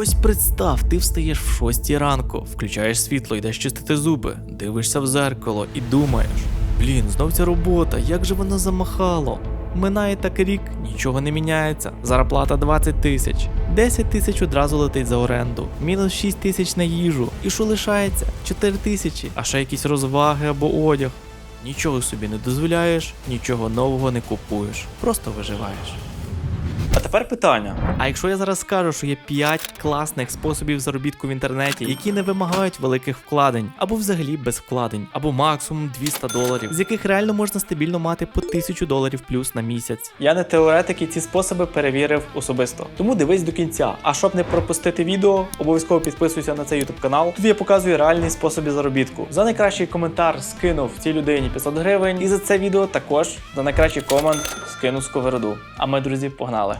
Ось представ, ти встаєш в 6 ранку, включаєш світло, йдеш чистити зуби, дивишся в зеркало і думаєш: блін, знов ця робота, як же вона замахало. Минає так рік, нічого не міняється. Зарплата 20 тисяч. 10 тисяч одразу летить за оренду, мінус 6 тисяч на їжу. І що лишається? 4 тисячі, а ще якісь розваги або одяг. Нічого собі не дозволяєш, нічого нового не купуєш, просто виживаєш. А тепер питання: а якщо я зараз скажу, що є 5 класних способів заробітку в інтернеті, які не вимагають великих вкладень, або взагалі без вкладень, або максимум 200 доларів, з яких реально можна стабільно мати по 1000 доларів плюс на місяць. Я не теоретик і ці способи перевірив особисто. Тому дивись до кінця. А щоб не пропустити відео, обов'язково підписуйся на цей YouTube канал. Тут я показую реальні способи заробітку. За найкращий коментар скинув цій людині 500 гривень, і за це відео також за найкращий комент скину сковороду. А ми, друзі, погнали.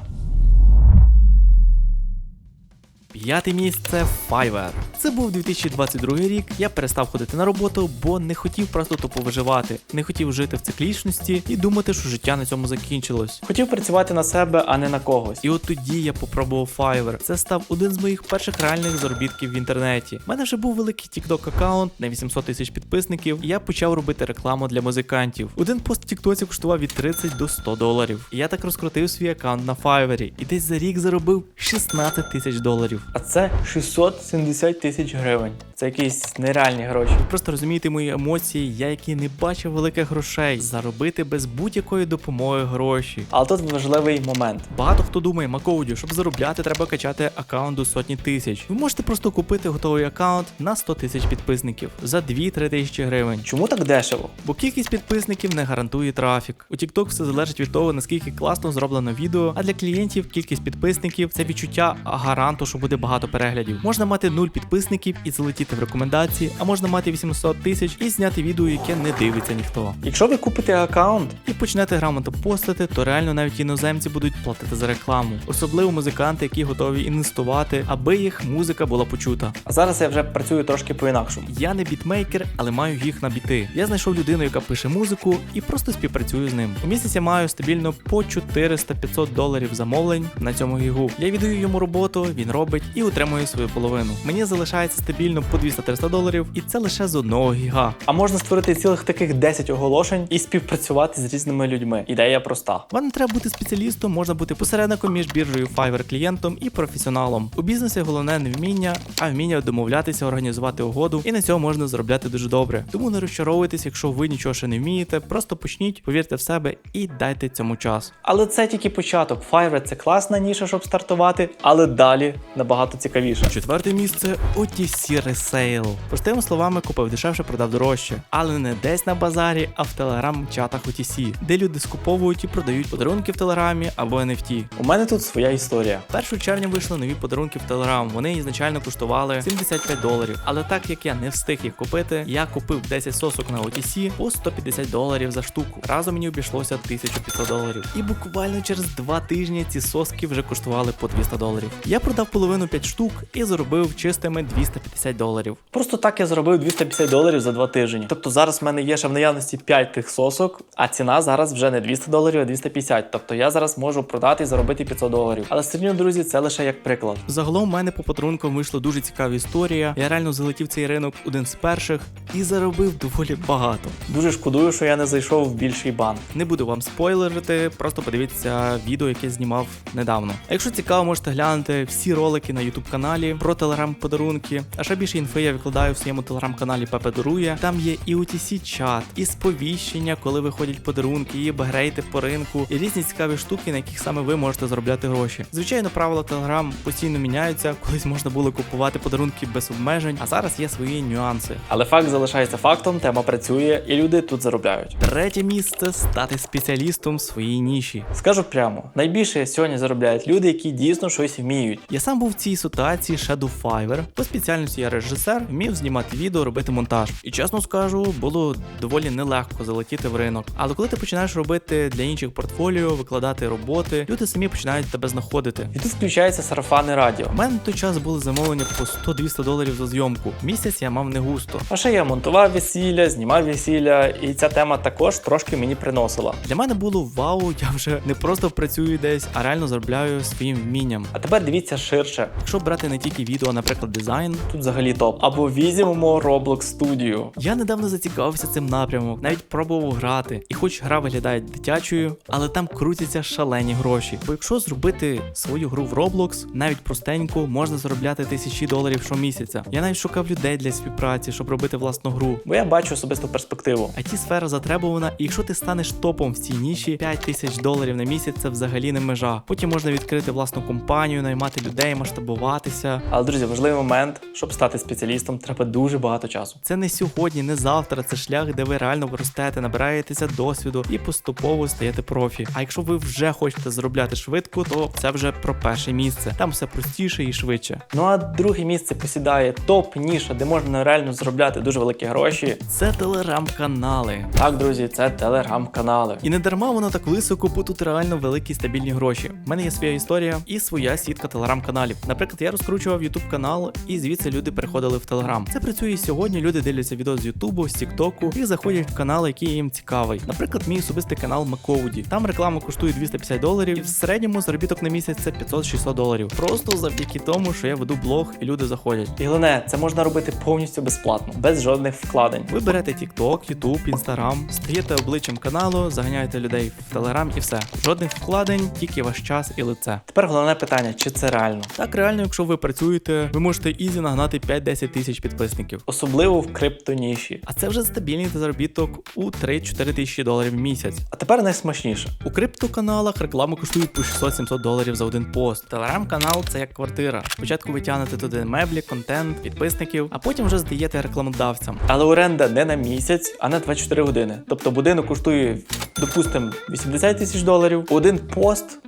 П'яте місце Fiverr. Це був 2022 рік. Я перестав ходити на роботу, бо не хотів просто тупо виживати, не хотів жити в циклічності і думати, що життя на цьому закінчилось. Хотів працювати на себе, а не на когось. І от тоді я попробував Fiverr. Це став один з моїх перших реальних заробітків в інтернеті. У мене вже був великий TikTok аккаунт на 800 тисяч підписників. І я почав робити рекламу для музикантів. Один пост в Тіктоці коштував від 30 до 100 доларів. І я так розкрутив свій аккаунт на Fiverr. І десь за рік заробив 16 тисяч доларів. А це 670 тисяч гривень. Це якісь нереальні гроші. Ви просто розумієте мої емоції, я який не бачив великих грошей, заробити без будь-якої допомоги гроші. Але тут важливий момент. Багато хто думає, Макоуді, щоб заробляти, треба качати аккаунт до сотні тисяч. Ви можете просто купити готовий аккаунт на 100 тисяч підписників за 2-3 тисячі гривень. Чому так дешево? Бо кількість підписників не гарантує трафік. У TikTok все залежить від того, наскільки класно зроблено відео. А для клієнтів кількість підписників це відчуття гаранту, що буде багато переглядів. Можна мати 0 підписників і залетіти в рекомендації, а можна мати 800 тисяч і зняти відео, яке не дивиться ніхто. Якщо ви купите аккаунт і почнете грамотно постити, то реально навіть іноземці будуть платити за рекламу, особливо музиканти, які готові інвестувати, аби їх музика була почута. А зараз я вже працюю трошки по-інакшому. Я не бітмейкер, але маю їх на біти. Я знайшов людину, яка пише музику, і просто співпрацюю з ним. У місяць я маю стабільно по 400-500 доларів замовлень на цьому гігу. Я віддаю йому роботу, він робить і отримує свою половину. Мені залишається стабільно по 200-300 доларів, і це лише з одного гіга. А можна створити цілих таких 10 оголошень і співпрацювати з різними людьми. Ідея проста. Вам не треба бути спеціалістом, можна бути посередником між біржею Fiverr клієнтом і професіоналом. У бізнесі головне не вміння, а вміння домовлятися, організувати угоду, і на цьому можна заробляти дуже добре. Тому не розчаровуйтесь, якщо ви нічого ще не вмієте, просто почніть, повірте в себе і дайте цьому час. Але це тільки початок. Fiverr – це класна ніша, щоб стартувати, але далі набагато цікавіше. Четверте місце OTC Resale. Простими словами, купив дешевше, продав дорожче, але не десь на базарі, а в телеграм-чатах OTC, де люди скуповують і продають подарунки в телеграмі або NFT. У мене тут своя історія. 1 червня вийшли нові подарунки в Telegram. Вони ізначально коштували 75 доларів. Але так як я не встиг їх купити, я купив 10 сосок на OTC по 150 доларів за штуку. Разом мені обійшлося 1500 доларів. І буквально через два тижні ці соски вже коштували по 200 доларів. Я продав половину 5 штук і заробив чистими 250 доларів. Просто так я заробив 250 доларів за два тижні. Тобто зараз в мене є ще в наявності 5 тих сосок, а ціна зараз вже не 200 доларів, а 250. Тобто я зараз можу продати і заробити 500 доларів. Але все друзі, це лише як приклад. Загалом в мене по подарункам вийшла дуже цікава історія. Я реально залетів цей ринок один з перших і заробив доволі багато. Дуже шкодую, що я не зайшов в більший банк. Не буду вам спойлерити, просто подивіться відео, яке знімав недавно. А якщо цікаво, можете глянути всі ролики на YouTube каналі про телеграм-подарунки. А ще більше інфи я викладаю в своєму телеграм-каналі Пепе Дарує. Там є і OTC чат, і сповіщення, коли виходять подарунки, і бегрейти по ринку, і різні цікаві штуки, на яких саме ви можете заробляти гроші. Звичайно, правила Telegram постійно міняються. Колись можна було купувати подарунки без обмежень, а зараз є свої нюанси. Але факт залишається фактом, тема працює, і люди тут заробляють. Третє місце стати спеціалістом в своїй ніші. Скажу прямо, найбільше сьогодні заробляють люди, які дійсно щось вміють. Я сам був в цій ситуації до Fiverr. По спеціальності я режисер, вмів знімати відео, робити монтаж. І чесно скажу, було доволі нелегко залетіти в ринок. Але коли ти починаєш робити для інших портфоліо, викладати роботи, люди самі починають тебе знаходити. І тут включається сарафанне радіо. У мене на той час були замовлення по 100-200 доларів за зйомку. Місяць я мав не густо. А ще я монтував весілля, знімав весілля, і ця тема також трошки мені приносила. Для мене було вау, я вже не просто працюю десь, а реально заробляю своїм вмінням. А тепер дивіться ширше. Якщо брати не тільки відео, а, наприклад, дизайн, тут взагалі топ. Або візьмемо Roblox Studio. Я недавно зацікавився цим напрямом, навіть пробував грати. І хоч гра виглядає дитячою, але там крутяться шалені гроші. Бо якщо зробити свою гру в Roblox, навіть простеньку, можна заробляти тисячі доларів щомісяця. Я навіть шукав людей для співпраці, щоб робити власну гру. Бо я бачу особисту перспективу. it сфера затребувана, і якщо ти станеш топом в цій ніші, 5 тисяч доларів на місяць це взагалі не межа. Потім можна відкрити власну компанію, наймати людей, масштабуватися. Але друзі, важливий момент, щоб стати спеціалістом, треба дуже багато часу. Це не сьогодні, не завтра. Це шлях, де ви реально ростете, набираєтеся досвіду і поступово стаєте профі. А якщо ви вже хочете заробляти швидко, то це вже про перше місце. Там все простіше і швидше. Ну а друге місце посідає топ ніша, де можна реально заробляти дуже великі гроші. Це телеграм-канали. Так, друзі, це телеграм-канали. І не дарма воно так високо, бо тут реально великі стабільні гроші. У мене є своя історія і своя сітка телеграм-каналів. Наприклад, я розкручував YouTube канал, і звідси люди переходили в Телеграм. Це працює і сьогодні. Люди дивляться відео з Ютубу, з Тіктоку і заходять в канал, який їм цікавий. Наприклад, мій особистий канал Макоуді. Там реклама коштує 250 доларів, і в середньому заробіток на місяць це 500-600 доларів. Просто завдяки тому, що я веду блог і люди заходять. І головне, це можна робити повністю безплатно, без жодних вкладень. Ви берете TikTok, YouTube, Instagram, стаєте обличчям каналу, заганяєте людей в Telegram і все. Жодних вкладень, тільки ваш час і лице. Тепер головне питання: чи це реально? Так, реально, якщо ви працюєте, ви можете ізі нагнати 5-10 тисяч підписників, особливо в криптоніші. А це вже стабільний заробіток у 3-4 тисячі доларів в місяць. А тепер найсмачніше. У криптоканалах реклама коштує по 600-700 доларів за один пост. Телеграм-канал це як квартира. Спочатку ви тягнете туди меблі, контент, підписників, а потім вже здаєте рекламодавцям. Але оренда не на місяць, а на 24 години. Тобто будинок коштує, допустимо, 80 тисяч доларів. Один пост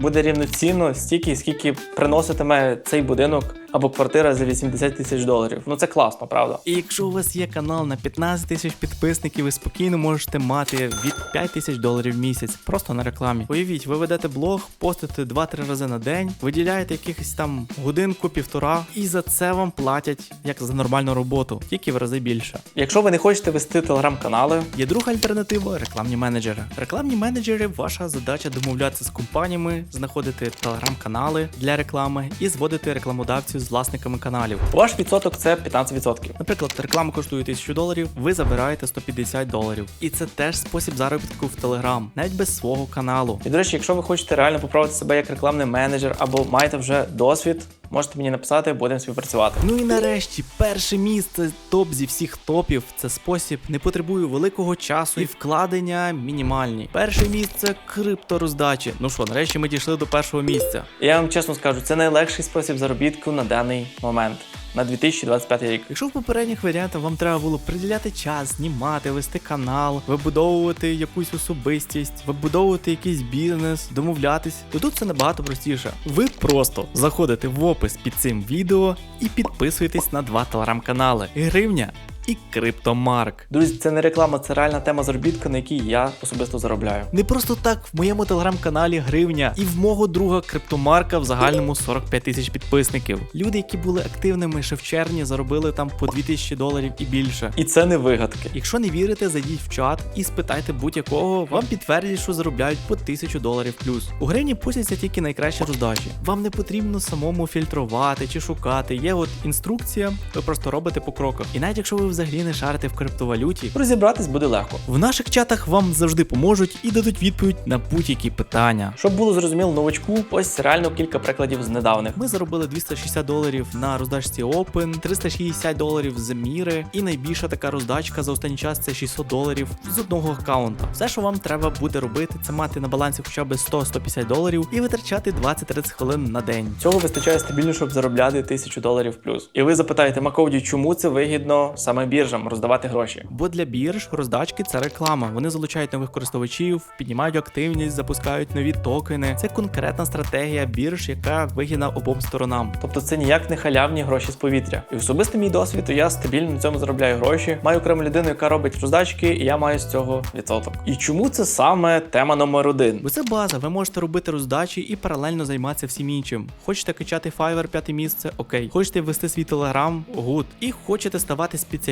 буде рівноцінно стільки, скільки приноситиме цей будинок або квартира за 80 тисяч доларів. Ну це класно, правда? І якщо у вас є канал на 15 тисяч підписників, ви спокійно можете мати від 5 тисяч доларів в місяць просто на рекламі. Уявіть, ви ведете блог, постите 2-3 рази на день, виділяєте якихось там годинку, півтора, і за це вам платять як за нормальну роботу, тільки в рази більше. Якщо ви не хочете вести телеграм-канали, є друга альтернатива рекламні менеджери. Рекламні менеджери, ваша задача домовлятися з компаніями, знаходити телеграм-канали для реклами і зводити рекламодавців з власниками каналів. Ваш відсоток це 15%. Наприклад, реклама коштує 1000 доларів, ви забираєте 150 доларів. І це теж спосіб заробітку в Телеграм, навіть без свого каналу. І до речі, якщо ви хочете реально поправити себе як рекламний менеджер або маєте вже досвід. Можете мені написати, будемо співпрацювати. Ну і нарешті, перше місце топ зі всіх топів. Це спосіб не потребує великого часу і вкладення мінімальні. Перше місце криптороздачі. Ну що, нарешті ми дійшли до першого місця. Я вам чесно скажу, це найлегший спосіб заробітку на даний момент. На 2025 рік. Якщо в попередніх варіантах вам треба було приділяти час, знімати, вести канал, вибудовувати якусь особистість, вибудовувати якийсь бізнес, домовлятись, то тут це набагато простіше. Ви просто заходите в опис під цим відео і підписуєтесь на два телеграм-канали. Гривня і Криптомарк. Друзі, це не реклама, це реальна тема заробітку, на якій я особисто заробляю. Не просто так в моєму телеграм-каналі гривня, і в мого друга Криптомарка в загальному 45 тисяч підписників. Люди, які були активними ще в червні, заробили там по 2000 доларів і більше. І це не вигадки. Якщо не вірите, зайдіть в чат і спитайте будь-якого, вам підтвердять, що заробляють по 1000 доларів плюс. У гривні пустяться тільки найкращі роздачі. Вам не потрібно самому фільтрувати чи шукати. Є от інструкція, ви просто робите по кроках. І навіть якщо ви взагалі не шарите в криптовалюті, розібратись буде легко. В наших чатах вам завжди поможуть і дадуть відповідь на будь-які питання. Щоб було зрозуміло новачку, ось реально кілька прикладів з недавних. Ми заробили 260 доларів на роздачці Open, 360 доларів з Міри, і найбільша така роздачка за останній час це 600 доларів з одного аккаунта. Все, що вам треба буде робити, це мати на балансі хоча б 100-150 доларів і витрачати 20-30 хвилин на день. Цього вистачає стабільно, щоб заробляти 1000 доларів плюс. І ви запитаєте, Маковді, чому це вигідно саме біржам роздавати гроші? Бо для бірж роздачки це реклама. Вони залучають нових користувачів, піднімають активність, запускають нові токени. Це конкретна стратегія бірж, яка вигідна обом сторонам. Тобто це ніяк не халявні гроші з повітря. І особисто мій досвід, то я стабільно на цьому заробляю гроші. Маю окрему людину, яка робить роздачки, і я маю з цього відсоток. І чому це саме тема номер один? Бо це база. Ви можете робити роздачі і паралельно займатися всім іншим. Хочете качати Fiverr п'яте місце? Окей. Хочете ввести свій телеграм? Гуд. І хочете ставати спеціалістом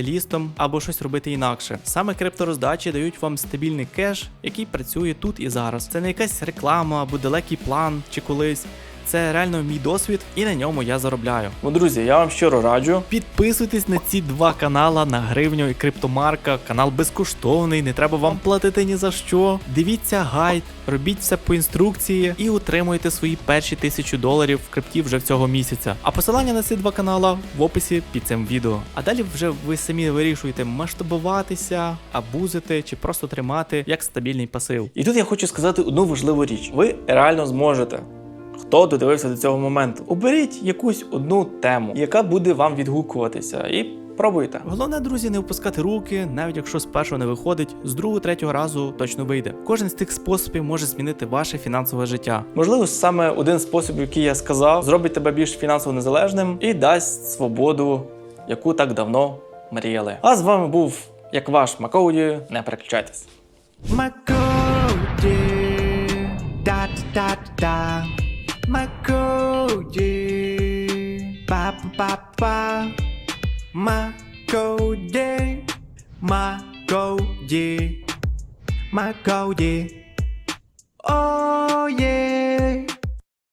або щось робити інакше. Саме криптороздачі дають вам стабільний кеш, який працює тут і зараз. Це не якась реклама або далекий план чи колись. Це реально мій досвід, і на ньому я заробляю. Ну, друзі, я вам щиро раджу. Підписуйтесь на ці два канала на гривню і криптомарка. Канал безкоштовний, не треба вам платити ні за що. Дивіться гайд, робіть все по інструкції і отримуйте свої перші тисячу доларів в крипті вже в цього місяця. А посилання на ці два канала в описі під цим відео. А далі вже ви самі вирішуєте масштабуватися, абузити чи просто тримати як стабільний пасив. І тут я хочу сказати одну важливу річ: ви реально зможете. Хто додивився до цього моменту? Оберіть якусь одну тему, яка буде вам відгукуватися, і пробуйте. Головне, друзі, не опускати руки, навіть якщо з першого не виходить, з другого, третього разу точно вийде. Кожен з тих способів може змінити ваше фінансове життя. Можливо, саме один спосіб, який я сказав, зробить тебе більш фінансово незалежним і дасть свободу, яку так давно мріяли. А з вами був як ваш Макоуді. Не переключайтесь. Макоуді, my girl, yeah. Ba ba ba, my girl. My girl. My girl. Oh yeah.